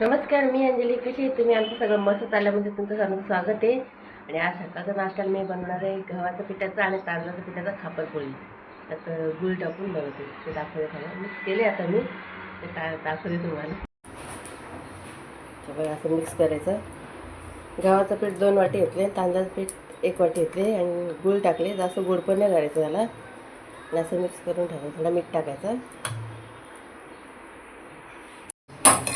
नमस्कार मी अंजली कशी आहे तुम्ही आमचं सगळं मस्त चालल्यामध्ये म्हणजे तुमचं सर्वांचं स्वागत आहे. आणि आज सकाळचा नाश्त्याला मी बनवणार आहे. गव्हाचं पिठाचं आणि तांदळाचं पिठाचा खापरपोळी. त्यात गुळ टाकून बनवते. ते दाखवले खायला मिक्स केले आता मी. ते ता दाखवते तुम्हाला. सगळं असं मिक्स करायचं. गव्हाचं पीठ दोन वाटी घेतले. तांदळाचं पीठ एक वाटी घेतले. आणि गुळ टाकले. जास्त गोड पण नाही करायचं त्याला. आणि असं मिक्स करून ठेवायचं थोडा मीठ टाकायचं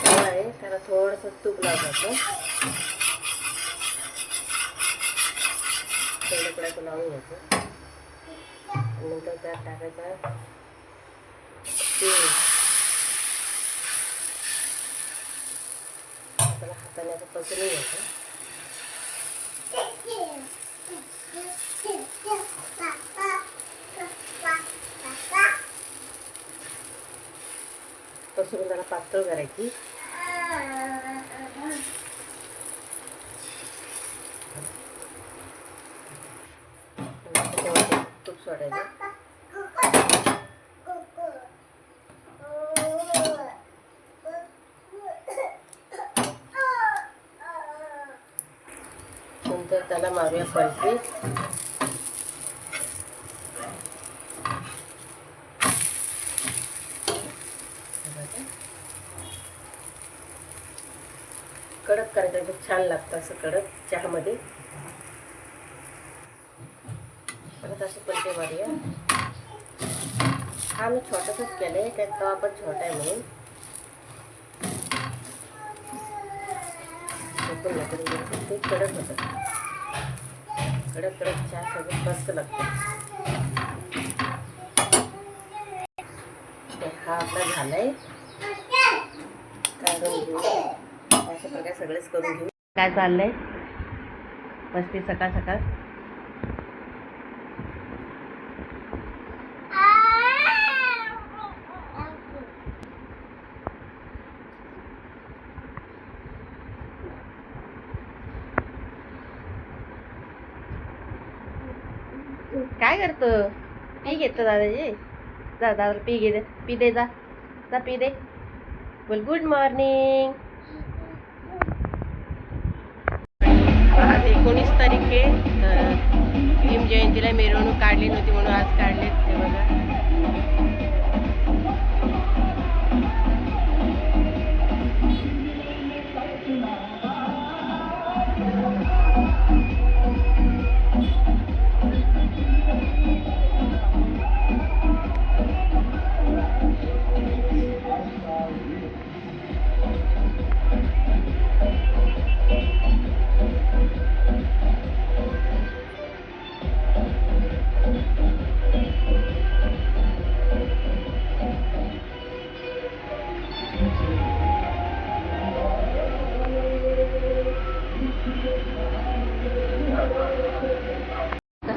तवा आहे त्याला थोडंसं तूप लावायचं तेवढं लावून घ्यायचं आणि नंतर त्यात टाकायचा त्याला हाताने असं पसरून घ्यायचं पसरून त्याला पातळ करायची. तूप सोडायचं. नंतर त्याला मारूया पलटी कडक करायचं खूप छान लागतं असं कडक चहामध्ये. परत असे पलटे मारूया हा। मी छोटासाच केलं आहे कारण तवा पण छोटा आहे म्हणून खूप कडक होतं कडक कडक चहा सगळं मस्त लागतं हा। आपला झालाय काढून घेऊ अशा प्रकारे सगळेच करून घेऊ काय चाललंय? मस्ती सकाळ सकाळ? काय करतो? पी घेतो दादाजी. जा दादा पी घे दे. पी दे जा. जा पी दे. बोल गुड मॉर्निंग आज एकोणीस तारीख आहे तर भीम जयंतीला मिरवणूक काढली नव्हती म्हणून आज काढले ते बघा.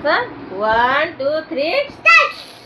answer. One, two, three, Stretch.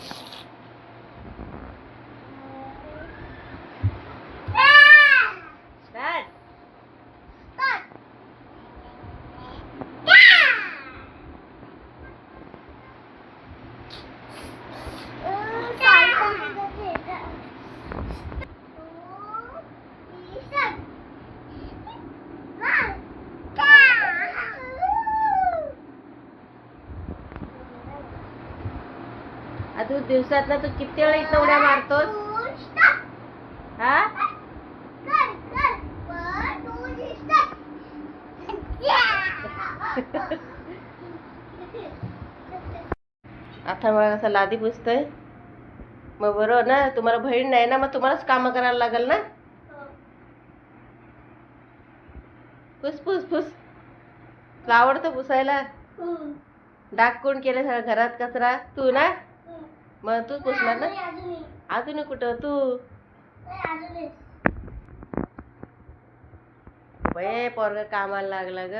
तू दिवसात ना तू किती वेळा इथं उड्या मारतोस? हा? आता मला कसं लादी पुसतोय. मग बरोबर ना तुम्हाला बहीण नाही ना मग तुम्हालाच कामं करायला लागेल ना? पुस पुस पुस. तुला आवडतं पुसायला? डाग कोण केलं घरात कचरा? तू ना? मग तूच पुसणार ना अजून कुठं? तू? बये पोरग कामाला लागला ग.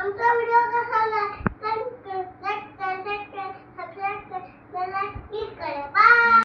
आमचा व्हिडिओ कसा